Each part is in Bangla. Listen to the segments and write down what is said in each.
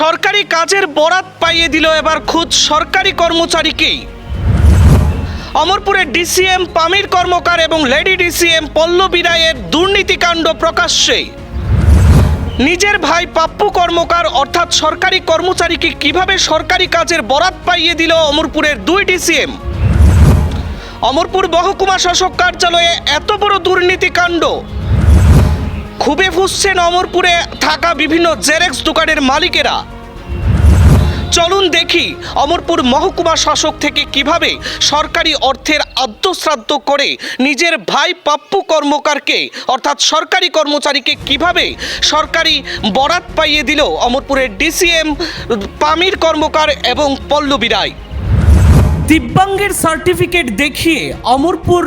সরকারি কাজের বরাত পাইয়ে দিল এবার খুদ সরকারি কর্মচারীকেই। অমরপুরের ডিসিএম পামির কর্মকার এবং লেডি ডিসিএম পল্লবী রায়ের দুর্নীতিকাণ্ড প্রকাশ্যে নিজের ভাই পাপ্পু কর্মকার অর্থাৎ সরকারি কর্মচারীকে কীভাবে সরকারি কাজের বরাত পাইয়ে দিল অমরপুরের দুই ডিসিএম? অমরপুর মহকুমা শাসক কার্যালয়ে এত বড় দুর্নীতিকাণ্ড খুবই ফুসছেন অমরপুরে থাকা বিভিন্ন জেরেক্স দোকানের মালিকেরা। চলুন দেখি অমরপুর মহকুমা শাসক থেকে কীভাবে সরকারি অর্থের আদ্যশ্রাদ্ধ করে নিজের ভাই পাপ্পু কর্মকারকে, অর্থাৎ সরকারি কর্মচারীকে কীভাবে সরকারি বরাত পাইয়ে দিল অমরপুরের ডিসিএম পামির কর্মকার এবং পল্লবী রায়? দিব্যাঙ্গের সার্টিফিকেট দেখিয়ে অমরপুর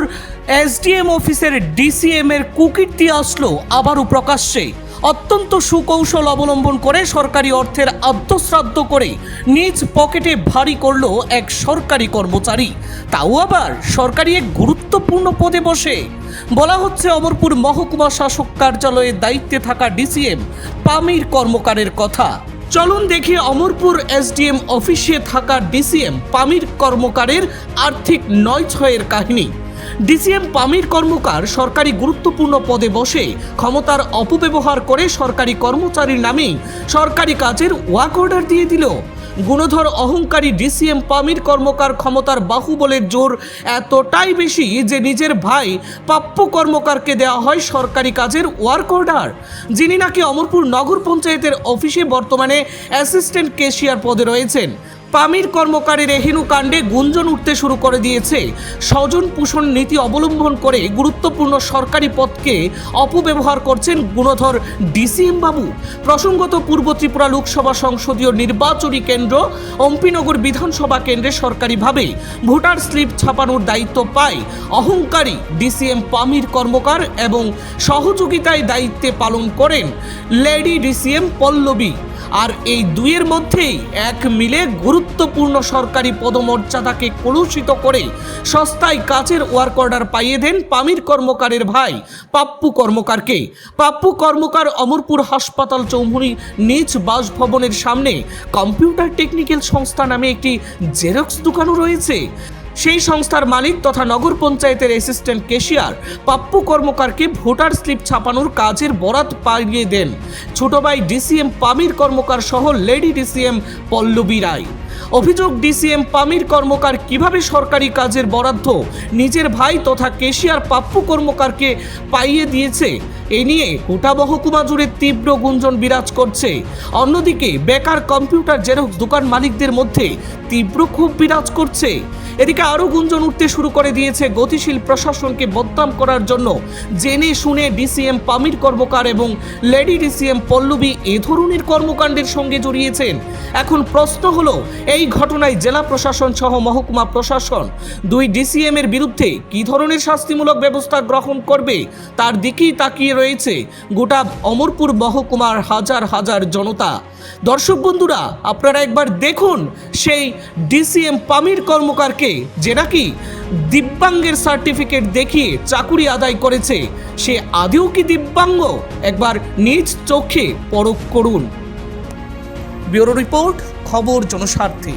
এসডিএম অফিসের ডিসিএম এর কুকীর্তি আসলো আবারও প্রকাশ্যে। অত্যন্ত সুকৌশল অবলম্বন করে সরকারি অর্থের আদ্যশ্রাদ্ধ করে নিজ পকেটে ভারী করল এক সরকারি কর্মচারী। তাও আবার সরকারি এক গুরুত্বপূর্ণ পদে বসে। বলা হচ্ছে অমরপুর মহকুমা শাসক কার্যালয়ে দায়িত্বে থাকা ডিসিএম পামির কর্মকারের কথা। চলুন দেখি অমরপুর এসডিএম অফিসে থাকা ডিসিএম পামির কর্মকারের আর্থিক নয় ছয়ের কাহিনী। ডিসিএম পামির কর্মকার সরকারি গুরুত্বপূর্ণ পদে বসে ক্ষমতার অপব্যবহার করে সরকারি কর্মচারীর নামে সরকারি কাজের ওয়াক অর্ডার দিয়ে দিল। গুণধর অহংকারী ডিসিএম পামির কর্মকার ক্ষমতার বাহুবলের জোর এতটাই বেশি যে নিজের ভাই পাপ্পু কর্মকারকে দেওয়া হয় সরকারি কাজের ওয়ার্ক অর্ডার। যিনি নাকি অমরপুর নগর পঞ্চায়েতের অফিসে বর্তমানে অ্যাসিস্ট্যান্ট কেশিয়ার পদে রয়েছেন। পামির কর্মকারের এহেনু কাণ্ডে গুঞ্জন উঠতে শুরু করে দিয়েছে। স্বজন পোষণ নীতি অবলম্বন করে গুরুত্বপূর্ণ সরকারি পদকে অপব্যবহার করছেন গুণধর ডিসিএম বাবু। প্রসঙ্গত পূর্ব ত্রিপুরা লোকসভা সংসদীয় নির্বাচনী কেন্দ্র অম্পিনগর বিধানসভা কেন্দ্রে সরকারিভাবে ভোটার স্লিপ ছাপানোর দায়িত্ব পায় অহংকারী ডিসিএম পামির কর্মকার এবং সহযোগিতায় দায়িত্বে পালন করেন লেডি ডিসিএম পল্লবী। আর এই দুইয়ের মধ্যেই এক মিলে গুরুত্বপূর্ণ সরকারি পদমর্যাদাকে কলুষিত করে সস্তায় কাজের ওয়ার্ক অর্ডার পাইয়ে দেন পামির কর্মকারের ভাই পাপ্পু কর্মকারকে। পাপ্পু কর্মকার অমরপুর হাসপাতাল চৌমুহনী নিজ বাসভবনের সামনে কম্পিউটার টেকনিক্যাল সংস্থা নামে একটি জেরক্স দোকানও রয়েছে। সেই সংস্থার মালিক তথা নগর পঞ্চায়েতের অ্যাসিস্ট্যান্ট কেশিয়ার পাপ্পু কর্মকারকে ভোটার স্লিপ ছাপানোর কাজের বরাত পাইয়ে দেন। ছোট ভাই ডিসিএম পামির কর্মকার সহ লেডি ডিসিএম পল্লবী রায়। অভিযোগ ডিসিএম পামির কর্মকার কীভাবে সরকারি কাজের বরাদ্দ, নিজের ভাই তথা কেশিয়ার পাপ্পু কর্মকারকে পাইয়ে দিয়েছে, এ নিয়ে গোটা মহকুমা জুড়ে তীব্র গুঞ্জন বিরাজ করছে। অন্যদিকে বেকার কম্পিউটার জেরক্স দোকান মালিকদের মধ্যে তীব্র ক্ষোভ বিরাজ করছে। এদিকে আরও গুঞ্জন উঠতে শুরু করে দিয়েছে গতিশীল প্রশাসনকে বদনাম করার জন্য। জেনে শুনে ডিসিএম পামির কর্মকার এবং লেডি ডিসিএম পল্লবী এ ধরনের কর্মকাণ্ডের সঙ্গে জড়িয়েছেন। এখন প্রশ্ন হলো এই ঘটনায় জেলা প্রশাসন সহ মহকুমা প্রশাসন দুই ডিসিএম এর বিরুদ্ধে কি ধরনের শাস্তিমূলক ব্যবস্থা গ্রহণ করবে তার দিকেই তাকিয়ে রয়েছে গোটা অমরপুর মহকুমার হাজার হাজার জনতা। দর্শক বন্ধুরা, আপনারা একবার দেখুন সেই ডিসিএম পামির কর্মকারকে যে নাকি দিব্যাঙ্গের সার্টিফিকেট দেখিয়ে চাকুরি আদায় করেছে। সে আদেও কি দিব্যাঙ্গ? একবার নিজ চোখে পরখ করুন। ব্যুরো রিপোর্ট খবর জনস্বার্থে।